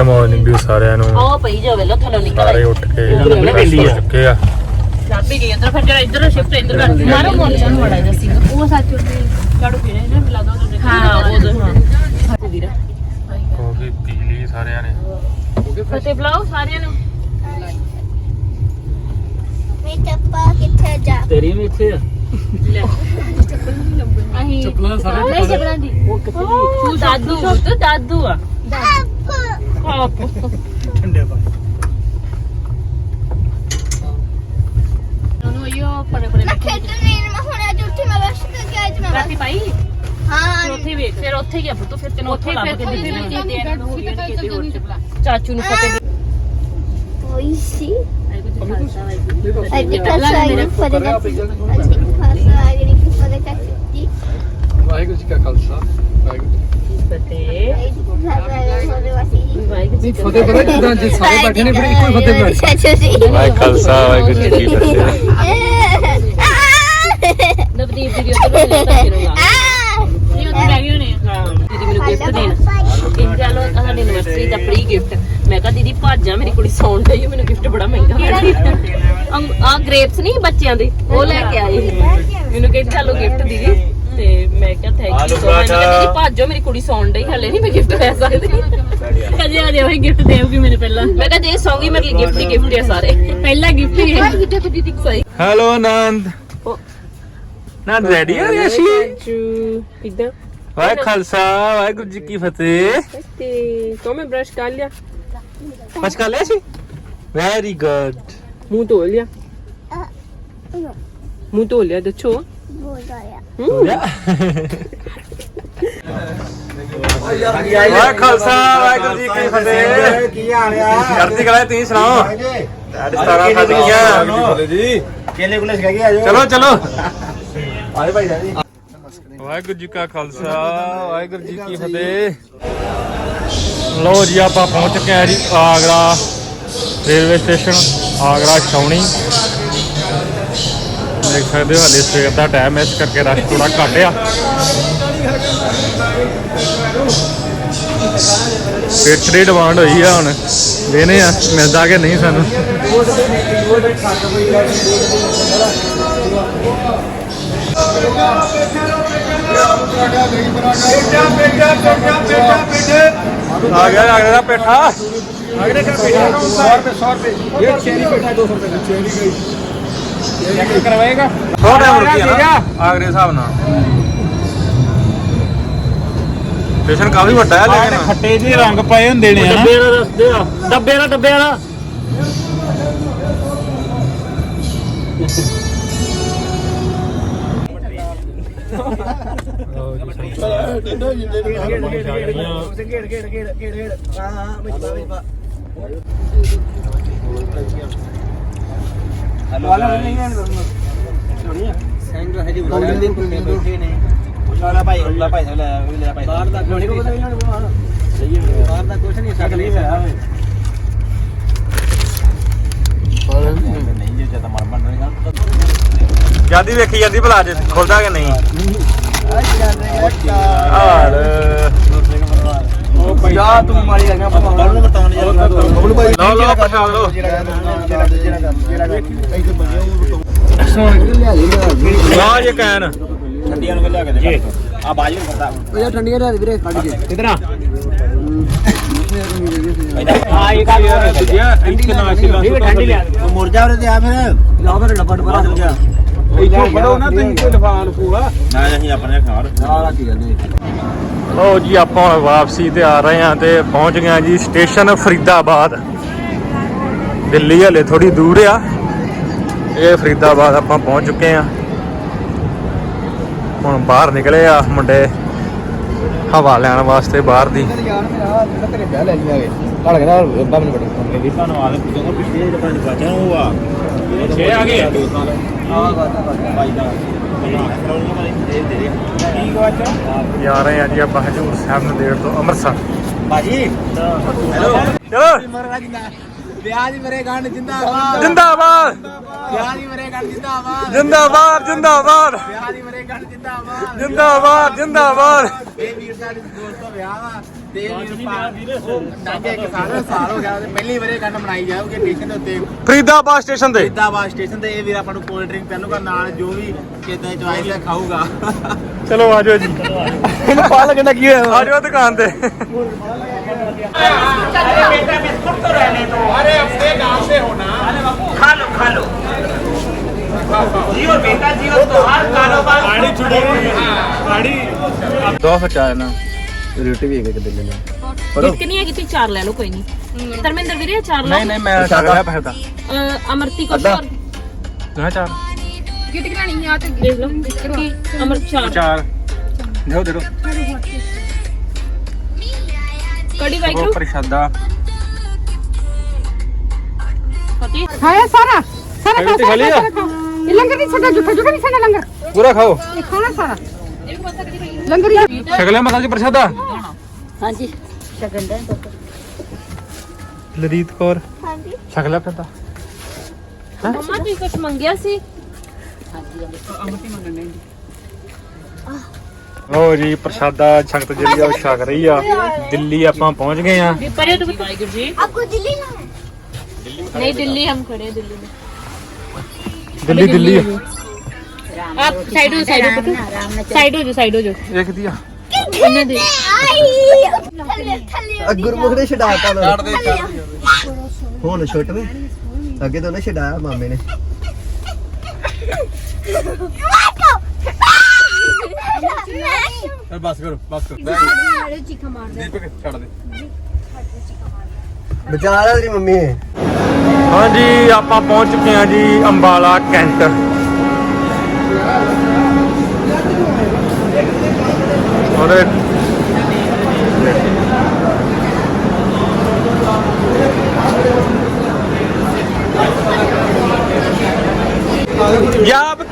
Good morning ਜੀ ਸਾਰਿਆਂ ਨੂੰ ਉਹ ਪਈ ਜਾਵੇ ਲੋ ਥੱਲੋਂ ਨਿਕਲ ਸਾਰੇ ਆਈ। ਉੱਠ ਕੇ fresh ਹੋ। ਚੁੱਕੇ ਆ। ਚਾਬੀ ਗਈ ਅੰਦਰ ਫਿਰ ਜਿਹੜਾ ਇੱਧਰ ਸ਼ਿਫਟ ਇੱਧਰ ਕਰ ਮਾਰੋ ਮੋਲ ਨੂੰ ਮੜਾ ਜਾ ਸਿੰਘ ਉਹ ਸੱਚ ਉੱਤੇ ਝਾੜੂ ਪੀਣੇ ਨੇ ਮਿਲਾ ਦੋ ਹਾਂ ਉਹ ਹਾਂ ਦੀਰਾ ਕਾਫੀ ਪੀ ਲਈ ਸਾਰਿਆਂ ਨੇ। ਫਤਿਹ ਬੁਲਾਓ ਸਾਰਿਆਂ ਨੂੰ। ਮੈਂ ਚੱਪਾ ਕਿੱਥੇ ਜਾ? ਤੇਰੀ ਵੀ ਇੱਥੇ ਆ। ਲੈ। ਅਹੀਂ ਚੱਪਲਾਂ ਸਾਰੇ ਨਹੀਂ ਚੱਪਲਾਂ ਦੀ। ਉਹ ਕਿੱਥੇ ਤੂੰ ਦਾਦੂ ਤੂੰ ਦਾਦੂ ਆ। ਆਪ। ਠੰਡੇ ਪਾ ਉਹਨੂੰ ਇਹੋ ਪਰੇ ਪਰੇ ਮੈਂ ਖੇਡਣ ਨਹੀਂ ਮੈਂ ਹੁਣ ਅੱਜ ਉੱਠੀ ਮੈਂ ਬਸ ਗਿਆ ਅੱਜ ਮੈਂ ਰਾਤੀ ਪਾਈ? ਫਿਰ ਹਾਂ ਉੱਥੇ ਵੇਖ ਫਿਰ ਉੱਥੇ ਹੀ ਆ ਪੁੱਤ ਫਿਰ ਤੈਨੂੰ ਉੱਥੇ ਲੱਭ ਕੇ ਦਿੱਤੀ ਚਾਚੂ ਨੂੰ ਫਤਿਹ ਹੋਈ ਸੀ। ਵਾਹਿਗੁਰੂ ਅੱਜ ਇਹ ਫਰੇ ਦਾ ਅੱਜ ਖਾਸਾ ਆ ਗਈ ਕਿ ਫਰੇ ਦਾ ਚੁੱਟੀ ਵਾਹਿਗੁਰੂ ਜੀ ਕਾ ਖਾਲਸਾ ਵਾਹਿਗੁਰੂ ਫਤਿਹ। ਜੀ ਫਤਿਹ ਪਤਾ ਕਿਦਾਂ ਜੇ ਸਾਰੇ ਬੈਠੇ ਨੇ ਫਿਰ ਇੱਕੋ ਹੀ ਫਤਿਹ ਬੁਲਾਈ ਸੱਚੋ ਸੀ ਵਾਹਿ ਖਾਲਸਾ ਵਾਹਿਗੁਰੂ ਜੀ ਕੀ ਫਤਿਹ। ਨਵਦੀਪ ਦੀ ਲੈ ਤਾਂ ਲਾ ਜੀ ਉੱਥੇ ਲੈ ਗਏ ਹੋਣੇ ਹਾਂ। ਦੀਦੀ ਮੈਨੂੰ ਗਿਫਟ ਦੇਣ। ਕਹਿੰਦੇ ਚਲੋ ਸਾਡੀ ਐਨਵਰਸਰੀ ਦਾ ਫ੍ਰੀ ਗਿਫਟ ਮੈਂ ਕਿਹਾ ਦੀਦੀ ਭਾਜਾਂ ਮੇਰੀ ਕੁੜੀ ਸੌਣ ਡਈ ਆ, ਮੈਨੂੰ ਗਿਫਟ ਬੜਾ ਮਹਿੰਗਾ ਆ ਗ੍ਰੇਪਸ ਨਹੀਂ ਬੱਚਿਆਂ ਦੇ ਉਹ ਲੈ ਕੇ ਆਏ। ਸੀ। ਮੈਨੂੰ ਕਹਿੰਦੇ ਚਲੋ ਗਿਫਟ ਦੀਦੀ। ਮੈਂ ਕਿਹਾ ਥੈਂਕ ਯੂ ਸੋ ਮਚ ਦੀਦੀ ਭਾਜੋ ਮੇਰੀ ਕੁੜੀ ਸੌਣ ਡਈ ਹਲੇ ਨਹੀਂ ਮੈਂ ਗਿਫਟ ਲੈ ਸਕਦੀ। ਅਜੇ ਅਜੇ ਉਹੀ ਗਿਫਟ ਦੇਊਗੀ ਮੈਨੂੰ ਪਹਿਲਾਂ। ਮੈਂ ਕਿਹਾ ਜੇ ਸੌਂਗੀ ਮੇਰੇ ਲਈ ਗਿਫਟ ਹੀ ਗਿਫਟ ਆ ਸਾਰੇ। ਪਹਿਲਾ ਗਿਫਟ ਹੀ ਹੈ। ਦੀਦੀ ਸਹੀ ਹੈਲੋ ਆਨੰਦ ਨੰਦ ਰੈਡੀ ਆ ਰਿਆਸ਼ੀ ਚੂ ਕਿਦਾਂ? ਵਾਹਿ ਖਾਲਸਾ ਵਾਹਿਗੁਰੂ ਜੀ ਕੀ ਫਤਿਹ। ਤੇ ਤੋਂ ਮੈਂ ਬ੍ਰਸ਼ ਕਰ ਲਿਆ? ਕਰ ਲਿਆ ਸੀ? ਵੈਰੀ ਗੁੱਡ ਮੂੰਹ ਧੋ ਲਿਆ। ਮੂੰਹ ਧੋ ਲਿਆ ਦੱਸੋ। ਵਾਹਿ ਖਾਲਸਾ, ਵਾਹਿਗੁਰੂ ਜੀ ਕੀ ਫਤਿਹ। ਕੀ ਹਾਲ ਆ ਕਰਤੀ ਕਲਾ ਤੁਸੀਂ ਸੁਣਾਓ? ਸਾਡੇ 17 ਫੱਜ ਗਈਆਂ। ਜੀ ਕੇਲੇ ਕੁਲੇ ਸਿਖਾ ਕੇ ਆ ਚਲੋ ਚਲੋ। ਆਏ ਭਾਈ ਜੀ। ਵਾਹਿਗੁਰੂ ਜੀ ਕਾ ਖਾਲਸਾ, ਵਾਹਿਗੁਰੂ ਜੀ ਕੀ ਫਤਿਹ। ਲੋ ਜੀ, ਆਪਾਂ ਪਹੁੰਚ ਚੁੱਕੇ ਆ ਜੀ ਆਗਰਾ ਰੇਲਵੇ ਸਟੇਸ਼ਨ, ਆਗਰਾ ਛਾਉਣੀ। ਦੇਖ ਸਕਦੇ ਹੋ ਹਾਲੇ ਸਵੇਰ ਦਾ ਟਾਈਮ ਇਸ ਕਰਕੇ ਰਸ਼ ਥੋੜਾ ਘੱਟ ਆ। ਫੇਟਰੀ ਡਿਮਾਂਡ ਹੋਈ ਆ ਹੁਣ। ਵੇਨੇ ਆ ਮਿਲਦਾ ਕਿ ਨਹੀਂ ਸਾਨੂੰ? ਆ ਗਿਆ ਅਗਲੇ ਦਾ ਪੇਠਾ। ਅਗਲੇ ਦਾ ਪੇਠਾ? 100 ਰੁਪਏ 100 ਰੁਪਏ। ਇਹ ਚੇਰੀ ਪੇਠਾ 200 ਰੁਪਏ ਚੇਰੀ ਗਈ ਚੈੱਕ ਕਰਵਾਏਗਾ। ਬਹੁਤ ਟਾਈਮ ਰੁਕੀ ਆ ਨਾ? ਆਗਰੇ ਹਿਸਾਬ ਨਾਲ। ਸਟੇਸ਼ਨ ਕਾਫੀ ਵੱਡਾ ਹੈ ਲੇਕਿਨ ਖੱਟੇ ਜਿਹੇ ਰੰਗ ਪਾਏ ਹੁੰਦੇ ਨੇ ਹਨਾ? ਡੱਬੇ ਵਾਲਾ ਦੱਸਦੇ ਆ ਡੱਬੇ ਵਾਲਾ ਡੱਬੇ ਵਾਲਾ। ਹਾਂ ਹਾਂ ਵਿੱਚ ਪਾ ਵਿੱਚ ਪਾ ਵਾਲਾ ਨਹੀਂ ਹੈ ਸੋਣੀਆ ਸਿੰਘ ਹੈ ਜੀ ਬੁਲਾ ਦੇ ਬੈਠੇ ਨੇ। ਲਾਲਾ ਭਾਈ ਲਾ ਭਾਈ ਲੈ ਲੈ ਭਾਈ। ਬਾਹਰ ਦਾ ਕੁਝ ਨਹੀਂ ਸਹੀ ਹੈ। ਬਾਹਰ ਦਾ ਕੁਝ ਨਹੀਂ ਜਦ ਜਿਆਦੀ ਵੇਖੀ ਜਾਂਦੀ ਭਲਾ ਜੇ ਖੁੱਲਦਾ ਕਿ ਨਹੀਂ। ਹਾਲ ਪੰਜਾਹ ਤੂੰ ਮਾਰੀ ਲੱਗਣਾ ਬਬਲੂ ਨੂੰ। ਬਤਾਉਣ ਜਾ ਬਬਲੂ ਭਾਈ ਲਓ ਲਓ ਪ੍ਰਸ਼ਾਦ ਲਓ ਲਓ ਜੇ ਕੈਨ ਠੰਡੀਆਂ ਨੂੰ ਲਿਆ ਕੇ ਦੇ ਆ ਬਾਜੀ ਨੂੰ ਪਤਾ ਉਹ ਠੰਡੀਆਂ ਲਿਆ ਵੀਰੇ। ਕੱਢ ਕੇ। ਕਿਧਰ ਆ? ਆ ਇਹ ਕਾ ਯਾਰ ਦੂਜਾ ਇੱਕ ਨਾ ਸੀ ਠੰਡੀ ਲਿਆ। ਮੁਰਜਾ ਉਹਦੇ ਤੇ ਆ ਫਿਰ। ਲਾ ਮੇਰੇ ਡੱਬਾ ਡੱਬਾ। ਜਾ ਇੱਥੋਂ ਫੜੋ ਨਾ ਤੁਸੀਂ ਕੋਈ ਲਫਾਨ ਫੂਆ ਨਾ ਨਹੀਂ ਆਪਣੇ ਖਾਰ ਸਾਰਾ ਕੀ ਕਹਿੰਦੇ ਲਓ ਜੀ ਆਪਾਂ ਹੁਣ ਵਾਪਸੀ ਤੇ ਆ ਰਹੇ ਹਾਂ ਤੇ ਪਹੁੰਚ ਗਏ ਹਾਂ ਜੀ ਸਟੇਸ਼ਨ ਫਰੀਦਾਬਾਦ। ਦਿੱਲੀ ਹਲੇ ਥੋੜੀ ਦੂਰ ਆ। ਇਹ ਫਰੀਦਾਬਾਦ ਆਪਾਂ ਪਹੁੰਚ ਚੁੱਕੇ ਆ ਹੁਣ ਬਾਹਰ ਨਿਕਲੇ ਆ ਮੁੰਡੇ ਹਵਾ ਲੈਣ ਵਾਸਤੇ ਬਾਹਰ ਦੀ। ਲੈ ਧੰਨਵਾਦ ਪਿੱਛੇ ਜਿਹੜਾ ਪੰਜ ਉਹ ਆ। ਛੇ ਆ ਗਏ? ਆ ਬਾਈ ਦਾ ਠੀਕ ਵਾਚਾ ਜਾ ਰਹੇ ਆ ਜੀ ਆਪਾਂ ਹਜੂਰ ਸਾਹਿਬ ਨੂੰ ਦੇਰ ਤੋਂ ਅੰਮ੍ਰਿਤਸਰ। ਬਾਜੀ ਹੈਲੋ ਚਲੋ ਮਹਾਰਾਜ ਦਾ ਵਿਆਹ ਦੀ ਮੇਰੇ ਗੰਢ ਜਿੰਦਾਬਾਦ। ਜਿੰਦਾਬਾਦ! ਵਿਆਹ ਦੀ ਮੇਰੇ ਗੰਢ ਜਿੰਦਾਬਾਦ। ਜਿੰਦਾਬਾਦ ਜਿੰਦਾਬਾਦ! ਵਿਆਹ ਦੀ ਮੇਰੇ ਗੰਢ ਜਿੰਦਾਬਾਦ। ਜਿੰਦਾਬਾਦ ਜਿੰਦਾਬਾਦ! ਇਹ ਵੀਰ ਸਾਡੇ ਦੋਸਤ ਦਾ ਵਿਆਹ ਵਾ। ਤੇ ਡਾਂਗੇ ਕਿਸਾਨ ਸਾਲ ਹੋ ਗਿਆ ਤੇ ਪਹਿਲੀ ਵਾਰੀ ਗੰਡ ਬਣਾਈ ਜਾਊਗੀ ਟੇਸ਼ਨ ਦੇ ਉੱਤੇ ਫਰੀਦਾਬਾਦ ਸਟੇਸ਼ਨ ਤੇ ਫਰੀਦਾਬਾਦ ਸਟੇਸ਼ਨ ਤੇ ਇਹ ਵੀਰ ਆਪਾਂ ਨੂੰ ਕੋਲਡ ਡਰਿੰਕ ਪਹਿਨੂਗਾ ਨਾਲ ਜੋ ਵੀ ਕਿਦਾਂ ਚੁਆਇਸ ਹੈ ਖਾਊਗਾ। ਚਲੋ ਆਜੋ ਜੀ। ਇਹਨੂੰ ਪਾ ਲੱਗਣਾ ਕੀ ਹੋਇਆ? ਆਜੋ ਦੁਕਾਨ ਤੇ। अरे बेटा बिस्कुट तो रहने दो अरे अपने गांव से होना अरे बापू खा लो खा लो जियो बेटा जियो तो हर कारोबार गाड़ी छुड़ी गाड़ी दो हजार ना ਰੋਟੀ ਵੀ ਇੱਕ ਦਿਨ ਲੈ ਇੱਕ ਨਹੀਂ ਹੈਗੀ ਤੁਸੀਂ ਚਾਰ ਲੈ ਲਓ ਕੋਈ ਨਹੀਂ। ਧਰਮਿੰਦਰ ਵੀਰੇ ਚਾਰ ਲਓ। ਨਹੀਂ ਨਹੀਂ ਮੈਂ ਸਕਦਾ ਪੈਸਾ ਅਹ, ਅਮਰਤੀ ਕੋ ਅੱਧਾ। ਚਾਰ। ਨਾ ਚਾਰ ਦੇਖ ਲਓ ਕੀ ਅਮਰ ਚਾਰ। ਚਾਰ। ਦਿਓ ਦਿਓ ਕੜੀ ਉਹ ਵਾਈਕਰੂ ਪ੍ਰਸ਼ਾਦਾ। ਫਤਿਹ। ਖਾਇਆ ਸਾਰਾ। ਸਾਰਾ ਖਾਈ ਤੇ ਖਾ ਲਿਆ ਇਹ ਲੰਗਰ ਨਹੀਂ ਛੱਡਾ ਜੁਖਾ ਜੁਖਾ ਨਹੀਂ ਛੱਡਾ ਲੰਗਰ? ਪੂਰਾ ਖਾਓ। ਇਹ ਖਾਣਾ ਸਾਰਾ। ਲੰਗਰ ਹੀ ਛਕਲਿਆ ਮਾਤਾ ਜੀ ਪ੍ਰਸ਼ਾਦਾ। ਹਾਂਜੀ। ਸ਼ਗਨ ਦਾ ਪੁੱਤ। ਲਰੀਤ ਕੌਰ। ਹਾਂਜੀ। ਛਕਲਾ ਪੈਂਦਾ ਹਾਂ? ਮੰਮਾ ਤੁਸੀਂ ਕੁਝ ਮੰਗਿਆ ਸੀ? ਹਾਂਜੀ। ਅੰਮ੍ਰਿਤ ਮੰਗਣੇ ਲੋ ਜੀ ਪ੍ਰਸ਼ਾਦਾ ਛਕਤ ਜਿਹੜੀ ਆ ਉਹ ਛਕ ਰਹੀ ਆ। ਦਿੱਲੀ ਆਪਾਂ ਪਹੁੰਚ ਗਏ ਆ। ਪਰੇ ਤੋਂ ਵਾਹਿਗੁਰੂ ਜੀ। ਆਪਕੋ ਦਿੱਲੀ ਨਾ ਨਹੀਂ ਦਿੱਲੀ ਹਮ ਖੜੇ ਹਾਂ ਦਿੱਲੀ में ਦਿੱਲੀ ਦਿੱਲੀ ਆ। ਆਪ ਸਾਈਡ ਹੋ ਸਾਈਡ ਹੋ ਪੁੱਤ। ਸਾਈਡ ਹੋ ਜਾ ਸਾਈਡ ਹੋ ਜਾ। ਇੱਕ ਦੀ ਆ। ਉਹਨਾਂ ਦੇ। ਆਈ। ਨੇ। ਛਡਾਤਾ ਨਾ ਹੁਣ ਛੁੱਟ ਵੇ। ਅੱਗੇ ਤਾਂ ਉਹਨੇ ਛਡਾਇਆ ਮਾਮੇ ਨੇ। ਮੰਮੀ ਹਾਂਜੀ ਆਪਾਂ ਪਹੁੰਚ ਚੁੱਕੇ ਹਾਂ ਜੀ ਅੰਬਾਲਾ ਕੈਂਟ। ਔਰ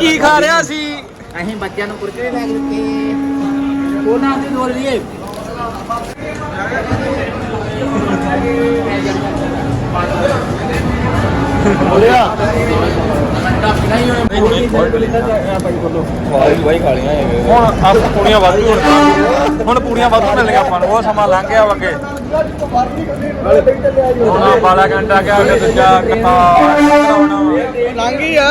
ਕੀ ਖਾ ਰਿਹਾ ਸੀ? ਅਸੀਂ ਬੱਚਿਆਂ ਨੂੰ ਕੁਰਕਰੇ ਲੈ ਕੇ ਦਿੱਤੇ ਉਹਨਾਂ ਦੀ ਦੋਲ ਲਈਏ। ਹੈਗੇ ਹੁਣ ਆਪਾਂ ਪੂੜੀਆਂ ਵਾਧੂ ਹੁਣ ਹੁਣ ਪੂੜੀਆਂ ਵਾਧੂ ਮਿਲਣਗੀਆਂ ਆਪਾਂ ਨੂੰ। ਉਹ ਸਮਾਂ ਲੰਘ ਗਿਆ ਵਾ ਅੱਗੇ। ਹੁਣ ਬਾਲਾ ਘੰਟਾ ਗਿਆ ਅੱਗੇ ਦੂਜਾ ਕਥਾ ਕਰਾਉਣਾ ਲੰਗੀ ਆ।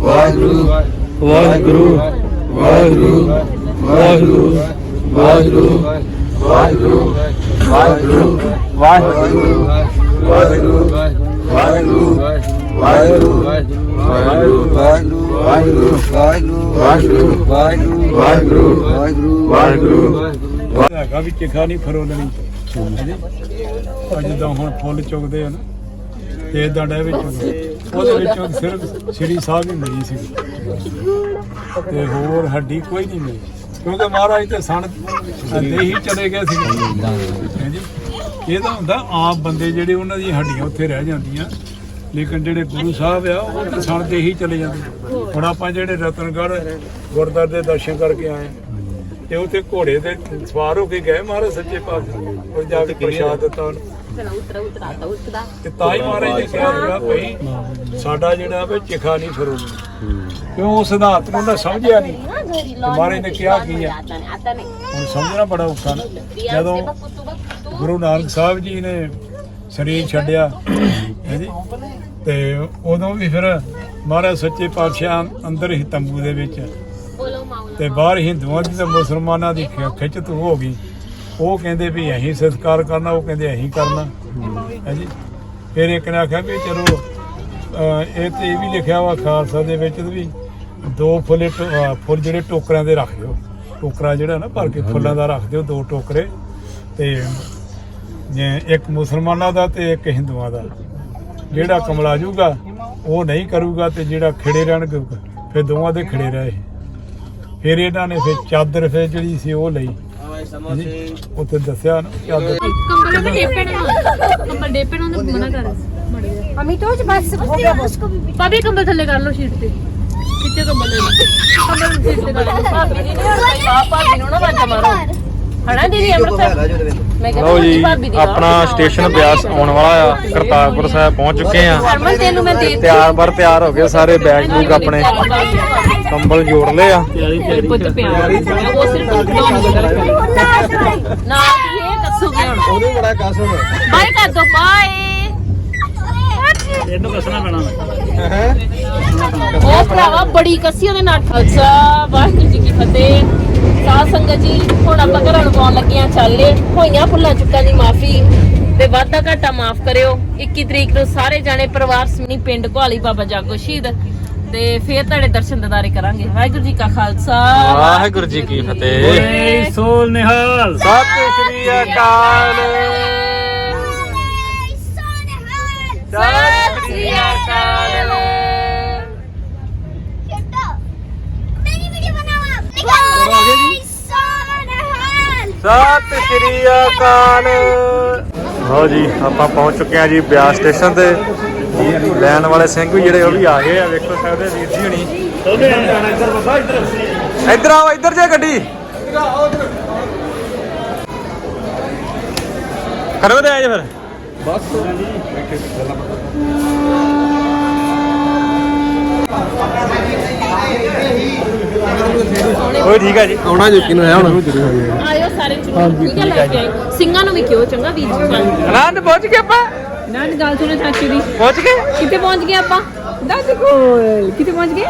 ਵਾਹਿਗੁਰੂ ਵਾਹਿਗੁਰੂ ਵਾਹਿਗੁਰੂ ਵਾਹਿਗੁਰੂ ਵਾਹਿਗੁਰੂ ਵਾਹਿਗੁਰੂ ਵਾਹਿਗੁਰੂ ਵਾਹਿਗੁਰੂ ਵਾਹਿਗੁਰੂ ਵਾਹਿਗੁਰੂ ਵਾਹਿਗੁਰੂ ਵਾਹਿਗੁਰੂ ਵਾਹਿਗੁਰੂ ਵਾਹਿਗੁਰੂ ਵਾਹਿਗੁਰੂ ਵਾਹਿਗੁਰੂ ਵਾਹਿਗੁਰੂ ਵਾਹਿਗੁਰੂ ਵਾਹਿਗੁਰੂ ਹੈਗਾ ਵੀ ਚਿਖਾ ਨਹੀਂ ਫਰੋਲਣੀ ਉਹ ਜਿੱਦਾਂ ਹੁਣ ਫੁੱਲ ਚੁਗਦੇ ਆ ਨਾ ਤੇ ਇਦਾਂ ਡੇ ਵਿੱਚ ਉਹਦੇ ਵਿੱਚੋਂ ਸਿਰਫ ਸ੍ਰੀ ਸਾਹਿਬ ਹੀ ਮਿਲੀ ਸੀ। ਤੇ ਹੋਰ ਹੱਡੀ ਕੋਈ ਨਹੀਂ ਮਿਲੀ। ਕਿਉਂਕਿ ਮਹਾਰਾਜ ਤੇ ਸਣ ਦੇ ਹੀ ਚਲੇ ਗਏ ਸੀ। ਇਹ ਤਾਂ ਹੁੰਦਾ ਆਪ ਬੰਦੇ ਜਿਹੜੇ ਉਹਨਾਂ ਦੀਆਂ ਹੱਡੀਆਂ ਉੱਥੇ ਰਹਿ ਜਾਂਦੀਆਂ। ਲੇਕਿਨ ਜਿਹੜੇ ਗੁਰੂ ਸਾਹਿਬ ਆ ਉਹ ਤਾਂ ਸਣ ਦੇ ਹੀ ਚਲੇ ਜਾਂਦੇ। ਹੁਣ ਆਪਾਂ ਜਿਹੜੇ ਰਤਨਗੜ੍ਹ ਗੁਰਦੁਆਰੇ ਦੇ ਦਰਸ਼ਨ ਕਰਕੇ ਆਏ ਤੇ ਉੱਥੇ ਘੋੜੇ ਤੇ ਸਵਾਰ ਹੋ ਕੇ ਗਏ ਮਹਾਰਾਜ ਸੱਚੇ ਪਾਤਸ਼ਾਹ। ਉਹ ਜਾ ਕੇ ਪ੍ਰਸ਼ਾਦ ਦਿੱਤਾ ਉਹਨੂੰ। ਚਲਾ ਉਤਰਾ ਉਤਰਾ ਤੇ ਮਹਾਰਾਜ ਸਾਡਾ ਜਿਹੜਾ ਸਿਧਾਂਤ ਨੂੰ ਸਮਝਿਆ ਨਹੀਂ? ਮਹਾਰਾਜ ਨੇ ਕਿਹਾ ਕੀ ਹੈ ਸਮਝਣਾ ਬੜਾ ਔਖਾ ਜਦੋਂ ਗੁਰੂ ਨਾਨਕ ਸਾਹਿਬ ਜੀ ਨੇ ਸਰੀਰ ਛੱਡਿਆ ਤੇ ਉਦੋਂ ਵੀ ਫਿਰ ਮਹਾਰਾਜ ਸੱਚੇ ਪਾਤਸ਼ਾਹ ਅੰਦਰ ਹੀ ਤੰਬੂ ਦੇ ਵਿੱਚ ਤੇ ਬਾਹਰ ਹਿੰਦੂਆਂ ਦੀ ਤੇ ਮੁਸਲਮਾਨਾਂ ਦੀ ਖਿੱਚ ਤੂ ਹੋ ਗਈ। ਉਹ ਕਹਿੰਦੇ ਵੀ ਅਸੀਂ ਸਤਿਕਾਰ ਕਰਨਾ ਉਹ ਕਹਿੰਦੇ ਅਸੀਂ ਕਰਨਾ। ਹਾਂਜੀ ਫਿਰ ਇੱਕ ਨੇ ਆਖਿਆ ਵੀ ਚਲੋ ਇਹ ਤੇ ਇਹ ਵੀ ਲਿਖਿਆ ਵਾ ਖਾਲਸਾ ਦੇ ਵਿੱਚ ਵੀ ਦੋ ਫੁੱਲੇ ਫੁੱਲ ਜਿਹੜੇ ਟੋਕਰਿਆਂ ਦੇ ਰੱਖ ਦਿਓ। ਟੋਕਰਾ ਜਿਹੜਾ ਨਾ ਭਰ ਕੇ ਫੁੱਲਾਂ ਦਾ ਰੱਖ ਦਿਓ ਦੋ ਟੋਕਰੇ ਤੇ ਜੇ ਇੱਕ ਮੁਸਲਮਾਨਾਂ ਦਾ ਤੇ ਇੱਕ ਹਿੰਦੂਆਂ ਦਾ। ਜਿਹੜਾ ਕਮਲਾ ਜੂਗਾ ਉਹ ਨਹੀਂ ਕਰੂਗਾ ਤੇ ਜਿਹੜਾ ਖਿੜੇ ਰਹਿਣਗੇ ਫਿਰ ਦੋਵਾਂ ਦੇ ਖਿੜੇ ਰਹੇ। ਫਿਰ ਇਹਨਾਂ ਨੇ ਫਿਰ ਚਾਦਰ ਫਿਰ ਜਿਹੜੀ ਸੀ ਉਹ ਲਈ। ਸਮੋਸੇ ਉੱਥੇ ਦੱਸਿਆ ਨਾ ਕਿ ਕੰਬਲ ਦੇ ਡੇਪੇ ਨਾਲ ਕੰਬਲ ਡੇਪੇ ਉਹਨੇ ਮਨਾ ਕਰ ਅਮਿਤੋਜ ਬਸ ਹੋ ਗਿਆ ਬਸ। ਭਾਬੀ ਕੰਬਲ ਥੱਲੇ ਕਰ ਲਓ ਸ਼ੀਟ ਤੇ। ਕਿੱਥੇ ਕੰਬਲ ਲੈ ਕੰਬਲ ਸ਼ੀਟ ਤੇ ਕਰ ਲਓ। ਭਾਬੀ ਭਾਬੀ ਨੂੰ ਨਾ ਵਾਜਾ ਮਾਰੋ। ਹਣਾ ਦੀਦੀ ਅੰਮ੍ਰਿਤਸਰ? ਜੋ ਮੈਂ ਲਓ ਜੀ ਆਪਣਾ ਸਟੇਸ਼ਨ ਬਿਆਸ ਆਉਣ ਵਾਲਾ ਆ। ਕਰਤਾਰਪੁਰ ਸਾਹਿਬ ਪਹੁੰਚ ਚੁੱਕੇ ਆ। ਹਰਮਨ ਤੈਨੂੰ ਮੈਂ ਦੇ ਤਿਆਰ ਬਰ ਤਿਆਰ ਹੋ ਗਏ ਸਾਰੇ ਬੈਗ ਬੂਗ ਆਪਣੇ। ਕੰਬਲ ਜੋੜ ਲਏ ਆ ਤੇਰੇ ਪੁੱਤ ਪਿਆਰ ਉਹ ਸਿਰਫ ਦੋ ਨਾ ਇਹ ਕੱਸੂਗੇ ਹੁਣ ਉਹਨੂੰ ਬੜਾ ਕਸਮ ਬਾਏ ਕਰ ਦੋ ਬਾਏ। ਇਹਨੂੰ ਦੱਸਣਾ ਪੈਣਾ ਉਹ ਭਰਾਵਾ ਬੜੀ ਕੱਸੀ ਉਹਦੇ ਨਾਲ। ਖਾਲਸਾ ਵਾਹਿਗੁਰੂ ਜੀ ਕੀ ਫਤਿਹ। ਸਾਧ ਸੰਗਤ ਜੀ ਹੁਣ ਆਪਾਂ ਘਰਾਂ ਨੂੰ ਪਾਉਣ ਲੱਗੇ ਆ ਚੱਲੇ ਹੋਈਆਂ ਭੁੱਲਾਂ ਚੁੱਕਾਂ ਦੀ ਮਾਫੀ। ਤੇ ਵਾਧਾ ਘਾਟਾ ਮਾਫ ਕਰਿਓ। 21 ਤਰੀਕ ਨੂੰ ਸਾਰੇ ਜਾਣੇ ਪਰਿਵਾਰ ਸਮਨੀ ਪਿੰਡ ਘਵਾਲੀ ਬਾਬਾ ਜਾਗੋ ਸ਼ਹੀਦ। ਤੇ ਫੇਰ ਤੁਹਾਡੇ ਦਰਸ਼ਨ ਦਿਦਾਰੇ ਕਰਾਂਗੇ। ਵਾਹਿਗੁਰੂ ਜੀ ਕਾ ਖਾਲਸਾ। ਵਾਹਿਗੁਰੂ ਜੀ ਕੀ ਫਤਿਹ। ਸੋਲ ਨਿਹਾਲ। ਸਤਿ ਸ਼੍ਰੀ ਅਕਾਲ। ਸਤਿ ਸ੍ਰੀ ਅਕਾਲ। ਸਤਿ ਸ਼੍ਰੀ ਅਕਾਲ। ਲਓ ਜੀ ਆਪਾਂ ਪਹੁੰਚ ਚੁੱਕੇ ਆ ਜੀ ਬਿਆਸ ਸਟੇਸ਼ਨ ਤੇ। ਲੈਣ ਵਾਲੇ ਸਿੰਘ ਵੀ ਜਿਹੜੇ ਉਹ ਵੀ ਆ ਗਏ ਆ ਵੇਖੋ ਸਕਦੇ ਵੀਰ ਜੀ ਹੁਣੀ। ਇੱਧਰ ਆਓ ਇੱਧਰ ਜੇ ਗੱਡੀ। ਕਰੋ ਤੇ ਆਏ ਫਿਰ। ਕੋਈ ਠੀਕ ਆ ਜੀ? ਆਉਣਾ ਜੁਕੀ ਨੂੰ ਹੈ ਹੁਣ? ਆਇਓ ਸਾਰੇ ਚੁੱਪ ਠੀਕ ਹੈ ਲੈ ਕੇ ਆਏ ਸਿੰਘਾਂ ਨੂੰ ਵੀ ਕਿਉਂ ਚੰਗਾ ਵੀਰ ਜੀ ਆਨੰਦ ਪਹੁੰਚ ਗਏ ਆਪਾਂ? ਨਾ ਗੱਲ ਸੁਣੋ ਚਾਚੀ ਦੀ। ਪਹੁੰਚ ਗਏ? ਕਿੱਥੇ ਪਹੁੰਚ ਗਏ ਆਪਾਂ? ਦੱਸ ਕੋਲ ਕਿੱਥੇ ਪਹੁੰਚ ਗਏ?